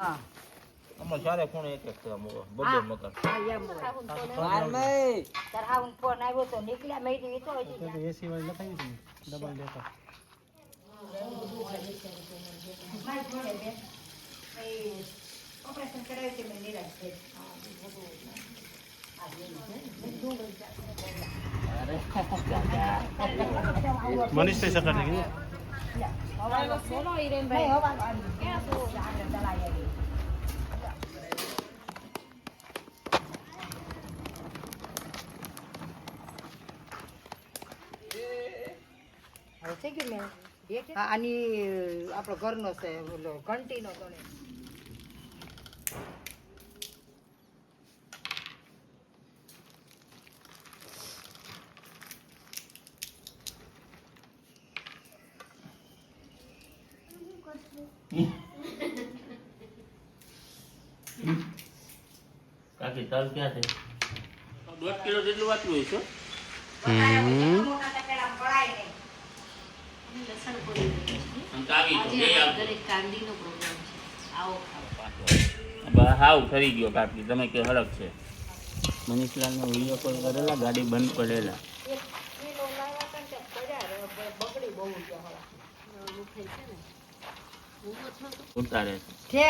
હા. અમારે ચારે ખૂણે એક એક છે આમ બબે મકાન હા એમ હોય. તાર ફોન આવ્યો. તો નીકળ્યા મે કીધું તો હજી એસી વાળી લખાવી છે ડબલ મારી ઓપરેશન છે મેં નિરાશ થઈ. મનીષ થઈ શકે છે નહીં, ચલાવી આવી. હવે થઈ ગયું મેં. હા આની આપણો ઘરનો છે ઓલો ઘંટીનો ગણે કાકી તલ ક્યાં છે? દોઢ કિલો જેટલું વાંચવું હોય છે. હાવ ફરી ગયો કાપી તમે કે હળક છે. મનીષલાલ વીડિયો કોલ કરેલા ગાડી બંધ પડેલા. ઉતારે છે.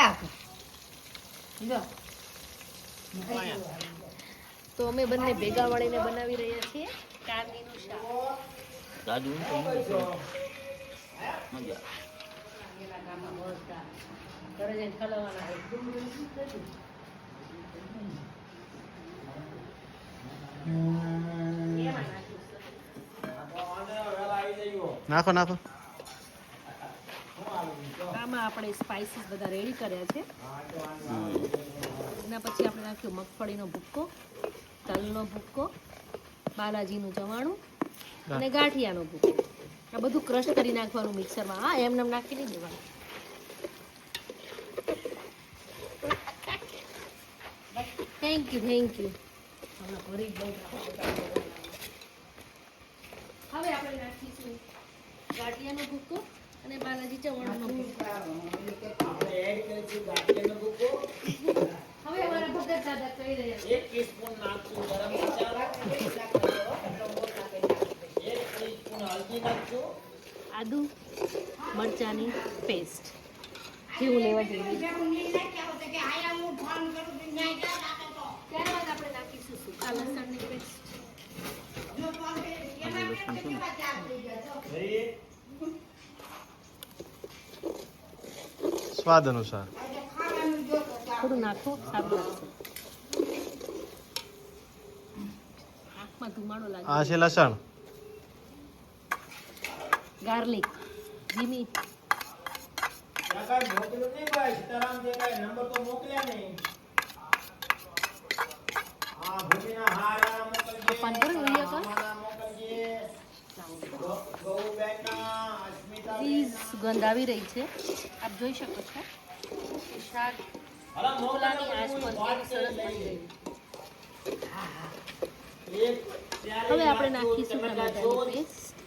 તો અમે બંને ભેગા વાળીને બનાવી રહ્યા છીએ. કાંદીનું શાક. નાખો નાખો. આમાં આપણે સ્પાઇસીસ બધા રેડી કર્યા છે. એના પછી આપણે નાખ્યું મગફળીનો ભૂક્કો, તલનો ભૂક્કો, બાલાજીનું ચવાણું અને ગાંઠિયાનો ભૂક્કો. આ બધું ક્રશ કરી નાખવાનું મિક્સરમાં હા એમને એમ નાખી નહીં દેવાનું. થેન્ક યુ થેન્ક યુ હવે આપણે નાખીશું ગાંઠિયાનો ભૂક્કો અને બાલાજી ચવાણનો ભૂકો. હવે અમારા ભગત દાદા કહી રહ્યા છે. આદુ મરચાની પેસ્ટ જેવું લેવા જઈએ. સ્વાદ અનુસાર. થોડું નાખો સારું લાગશે આંખમાં ધુમાડો આ છે લસણ. ગાર્લિક. ધીમી સુગંધ આવી રહી છે. આપ જોઈ શકો છો. શાક ખોલાની આંચ સરસ બની ગયું હવે આપણે નાખીશું ટમાટાની પેસ્ટ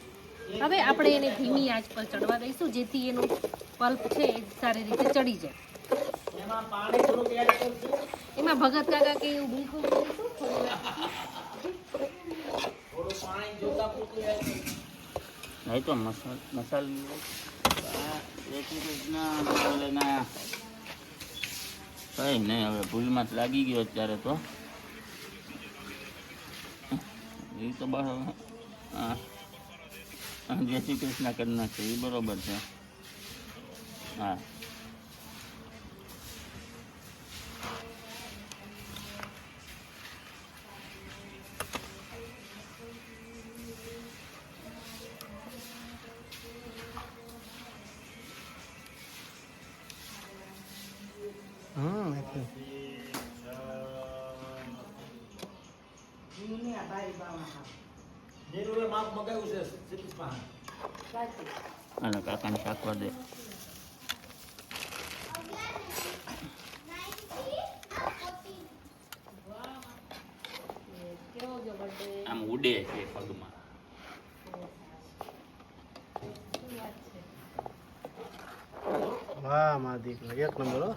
હવે આપણે એને ધીમી આંચ પર ચડવા દઈશું જેથી એનો પલ્પ છે એ સારી રીતે ચડી જાય. એમાં ભગત કાકા કે એવું બિલકુલ નહીં તો મસાલ મસાલ કઈ નહીં હવે ભૂલમાં જ લાગી ગયો અત્યારે તો. એ તો હા હા, જય શ્રી કૃષ્ણ કરી નાખે એ બરોબર છે હા હમ અને કાકાને શાકવા દે. આમ ઉડે છે પગમાં. વાહ મા દીકરા એક નંબર હો.